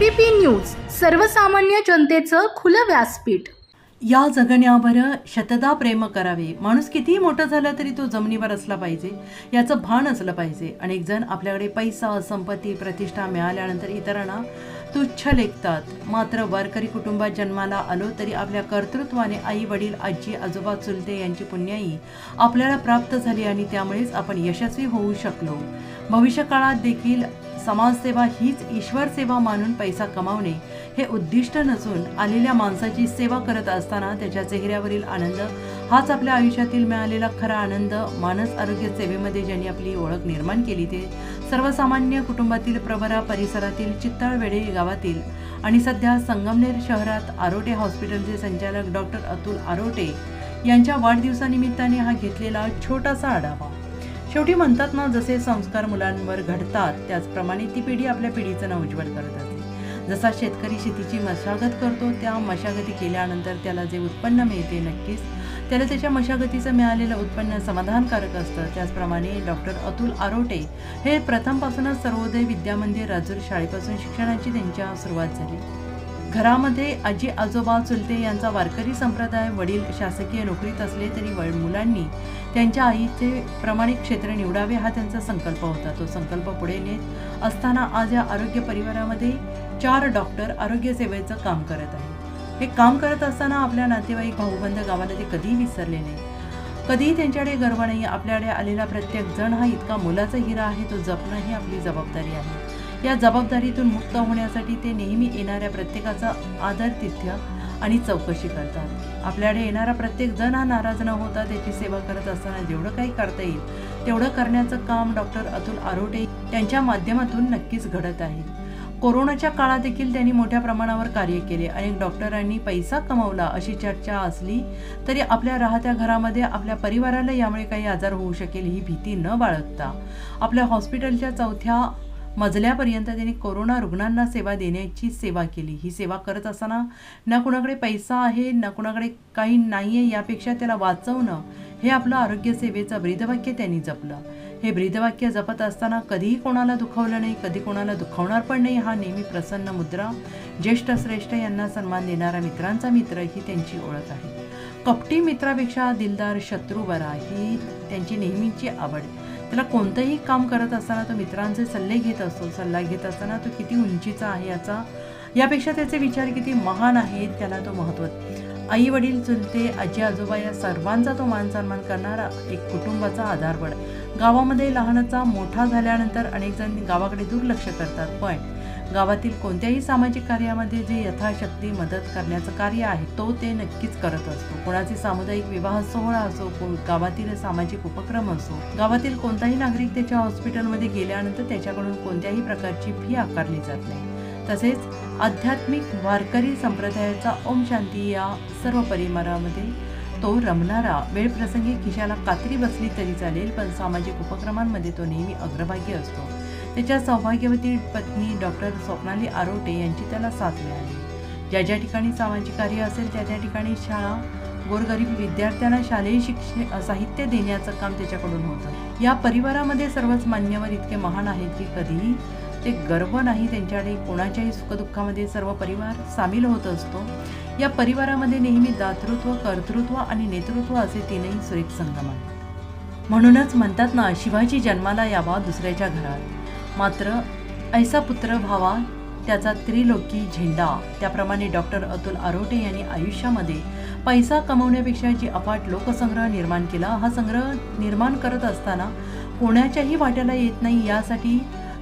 ABP news सर्वसामान्य जनतेचं खुलं व्यासपीठ. या जगण्यावर शतदा प्रेम करावे. माणूस कितीही मोठा झाला तरी तो जमिनीवर असला पाहिजे याचं भान असलं पाहिजे. अनेक जण आपल्याकडे पैसा संपत्ती प्रतिष्ठा मिळाल्यानंतर इतरांना तुच्छ लेखतात. मात्र वारकरी कुटुंबात जन्माला आलो तरी आपल्या कर्तृत्वाने आई वडील आजी आजोबा चुलते यांची पुण्याई आपल्याला प्राप्त झाली आणि त्यामुळेच आपण यशस्वी होऊ शकलो. भविष्यकाळात देखील समाजसेवा हीच ईश्वर सेवा मानून पैसा कमावणे हे उद्दिष्ट नसून आलेल्या माणसाची सेवा करत असताना त्याच्या चेहऱ्यावरील आनंद हाच आपल्या आयुष्यातील मिळालेला खरा आनंद मानस आरोग्य सेवेमध्ये ज्यांनी आपली ओळख निर्माण केली ते सर्वसामान्य कुटुंबातील प्रवरा परिसरातील चित्तळवेडे गावातील आणि सध्या संगमनेर शहरात आरोटे हॉस्पिटलचे संचालक डॉक्टर अतुल आरोटे यांच्या वाढदिवसानिमित्ताने हा घेतलेला छोटासा आढावा. शेवटी म्हणतात ना जसे संस्कार मुलांवर घडतात त्याचप्रमाणे ती पिढी आपल्या पिढीचं नाव उज्ज्वल करत असते. जसा शेतकरी शेतीची मशागत करतो त्या मशागती केल्यानंतर त्याला जे उत्पन्न मिळते नक्कीच त्याला त्याच्या मशागतीचं मिळालेलं उत्पन्न समाधानकारक असतं. त्याचप्रमाणे डॉक्टर अतुल आरोटे हे प्रथमपासूनच सर्वोदय विद्यामंदिर राजूर शाळेपासून शिक्षणाची त्यांच्या सुरुवात झाली. घरामध्ये आजी आजोबा चुलते यांचा वारकरी संप्रदाय वडील शासकीय नोकरीत असले तरी वड मुलांनी त्यांच्या आईचे प्रामाणिक क्षेत्र निवडावे हा त्यांचा संकल्प होता. तो संकल्प पुढे नेत असताना आज या आरोग्य परिवारामध्ये चार डॉक्टर आरोग्य सेवेचं काम करत आहे हे काम करत असताना आपल्या नातेवाईक भाऊबंद गावाला ते कधीही विसरले नाही. कधीही त्यांच्याकडे गर्व नाही आपल्याकडे आलेला प्रत्येक जण हा इतका मुलाचा हिरा आहे तो जपणं ही आपली जबाबदारी आहे. या जबाबदारीतून मुक्त होण्यासाठी ते नेहमी येणाऱ्या प्रत्येकाचा आदर तिथ्य आणि चौकशी करतात. आपल्याकडे येणारा प्रत्येक जण हा नाराज न होता त्याची सेवा करत असताना जेवढं काही करता येईल तेवढं करण्याचं काम डॉक्टर अतुल आरोटे त्यांच्या माध्यमातून नक्कीच घडत आहे. कोरोनाच्या काळात देखील त्यांनी मोठ्या प्रमाणावर कार्य केले. अनेक डॉक्टरांनी पैसा कमवला अशी चर्चा असली तरी आपल्या राहत्या घरामध्ये आपल्या परिवाराला यामुळे काही आजार होऊ शकेल ही भीती न बाळगता. आपल्या हॉस्पिटलच्या चौथ्या मजल्यापर्यंत त्यांनी कोरोना रुग्णांना सेवा देण्याची सेवा केली. ही सेवा करत असताना ना कुणाकडे पैसा आहे ना कुणाकडे काही नाही आहे यापेक्षा त्याला वाचवणं हे आपलं आरोग्यसेवेचं ब्रीदवाक्य त्यांनी जपलं. हे ब्रीदवाक्य जपत असताना कधीही कोणाला दुखावलं नाही कधी कोणाला दुखावणार पण नाही हा नेहमी प्रसन्न मुद्रा ज्येष्ठ श्रेष्ठ यांना सन्मान देणारा मित्रांचा मित्र ही त्यांची ओळख आहे. कपटी मित्रापेक्षा दिलदार शत्रू बरा ही त्यांची नेहमीची आवड. त्याला कोणतंही काम करत असताना तो मित्रांचे सल्ले घेत असतो. सल्ला घेत असताना तो किती उंचीचा आहे याचा यापेक्षा त्याचे विचार किती महान आहेत त्याला तो महत्त्व आई वडील चुलते आजी आजोबा या सर्वांचा तो मान सन्मान करणारा एक कुटुंबाचा आधारवड. गावामध्ये लहानाचा मोठा झाल्यानंतर अनेक जण गावाकडे दुर्लक्ष करतात. पण गावातील कोणत्याही सामाजिक कार्यामध्ये जे यथाशक्ती मदत करण्याचं कार्य आहे तो ते नक्कीच करत असतो. कोणाचे सामुदायिक विवाह सोहळा असो गावातील सामाजिक उपक्रम असो गावातील कोणताही नागरिक त्याच्या हॉस्पिटलमध्ये गेल्यानंतर त्याच्याकडून कोणत्याही प्रकारची फी आकारली जात नाही. तसेच आध्यात्मिक वारकरी संप्रदायाचा ओम शांती या सर्व परिवारामध्ये तो रमणारा. वेळप्रसंगी खिशाला कात्री बसली तरी चालेल पण सामाजिक उपक्रमांमध्ये तो नेहमी अग्रभागी असतो. त्याच्या सौभाग्यवती पत्नी डॉक्टर स्वप्नाली आरोटे यांची त्याला साथ मिळाली. ज्या ज्या ठिकाणी सामाजिक कार्य असेल त्या त्या ठिकाणी शाळा गोरगरीब विद्यार्थ्यांना शालेय शिक्षण साहित्य देण्याचं काम त्याच्याकडून होतं. या परिवारामध्ये सर्वच मान्यवर इतके महान आहेत की कधीही ते गर्व नाही त्यांच्याकडे कोणाच्याही सुखदुःखामध्ये सर्व परिवार सामील होत असतो. या परिवारामध्ये नेहमी दातृत्व कर्तृत्व आणि नेतृत्व असे तीनही सुरेख संगम आहेत. म्हणूनच म्हणतात ना शिवाजी जन्माला यावा दुसऱ्याच्या घरात. मात्र ऐसा पुत्र व्हावा त्याचा त्रिलोकी झेंडा त्याप्रमाणे डॉक्टर अतुल आरोटे यांनी आयुष्यामध्ये पैसा कमवण्यापेक्षा जी अफाट लोकसंग्रह निर्माण केला हा संग्रह निर्माण करत असताना कोणाच्याही वाट्याला येत नाही यासाठी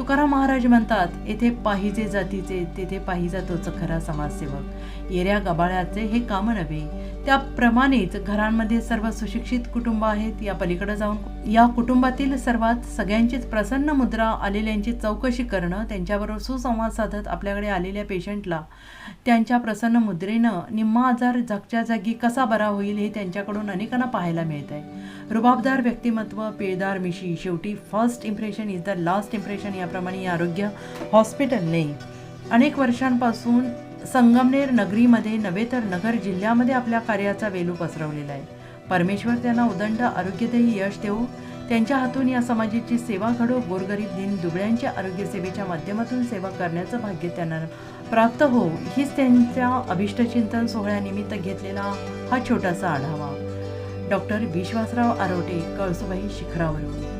तुकाराम महाराज म्हणतात येथे पाहिजे जातीचे तेथे पाहिजा तोच खरा समाजसेवक. येऱ्या गबाळ्याचे हे काम नव्हे. त्याप्रमाणेच घरांमध्ये सर्व सुशिक्षित कुटुंब आहेत. या पलीकडे जाऊन या कुटुंबातील सर्वात सगळ्यांचीच प्रसन्न मुद्रा आलेल्यांची चौकशी करणं त्यांच्याबरोबर सुसंवाद साधत आपल्याकडे आलेल्या पेशंटला त्यांच्या प्रसन्न मुद्रेनं निम्मा आजार जागच्या जागी कसा बरा होईल हे त्यांच्याकडून अनेकांना पाहायला मिळत आहे रुबाबदार व्यक्तिमत्व पिळदार मिशी. शेवटी first impression is the last impression या या आरोग्य हॉस्पिटलने अनेक वर्षांपासून संगमनेर नगरीमध्ये नव्हे तर नगर जिल्ह्यामध्ये आपल्या कार्याचा वेलू पसरवलेला आहे. परमेश्वर त्यांना उदंड आरोग्यदेही यश देऊ त्यांच्या हातून या समाजाची सेवा घडो गोरगरीब दिन दुबळ्यांच्या आरोग्यसेवेच्या माध्यमातून सेवा करण्याचं भाग्य त्यांना प्राप्त हो हीच त्यांच्या अभिष्टचिंतन सोहळ्यानिमित्त घेतलेला हा छोटासा आढावा. डॉक्टर विश्वासराव आरोटे कळसुबाई शिखरावरून.